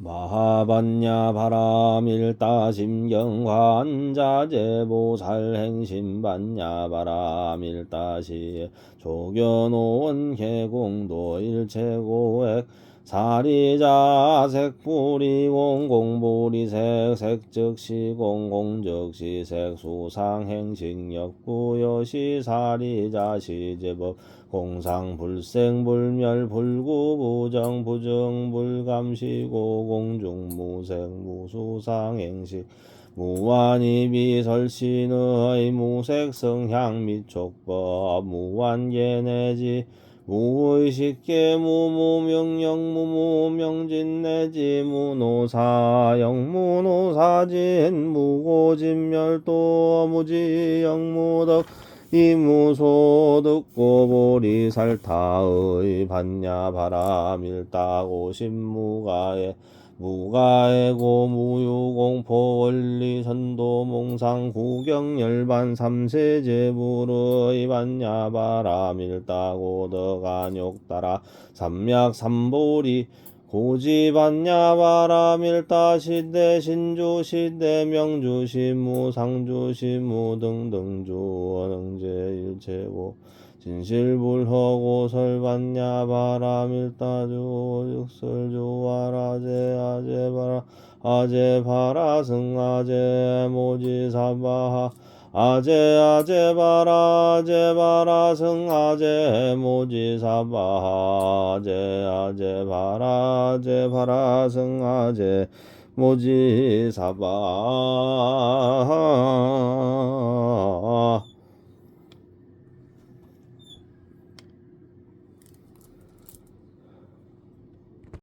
마하반야 바람일다 심경환자제보살 행심반야 바람일다시 조견오원 개공도 일체고액 사리자 색불이 공공불이 색색 즉시 공공 즉시 색수상 행식력 부여시 사리자 시제법 공상 불생 불멸 불구 부정 부정 불감시고 공중 무색 무수상 행식 무한이 비설신의 무색 성향 및 촉법 무한계 내지 무의식계 무무명령 무무명진 내지 무노사영 무노사진 무고진멸도 무지영 무덕 이무소득고 보리살타의 반야 바람일다고 신무가에 무가에고 무유공포 원리 선도 몽상 구경 열반 삼세제불의 반야 바람일다고 덕안욕 따라 삼약 삼보리 고지반야 바람일다 시대 신주 시대 명주 시무 상주 시무 등등 주원응제 일체고 진실불허고 설반야 바람일다주 육설주 아라제 아제바라 아제바라 승 아제 모지사바하 아제 아제 바라 아제 바라 승 아제 모지 사바 아제 아제 바라 아제 바라 승 아제 모지 사바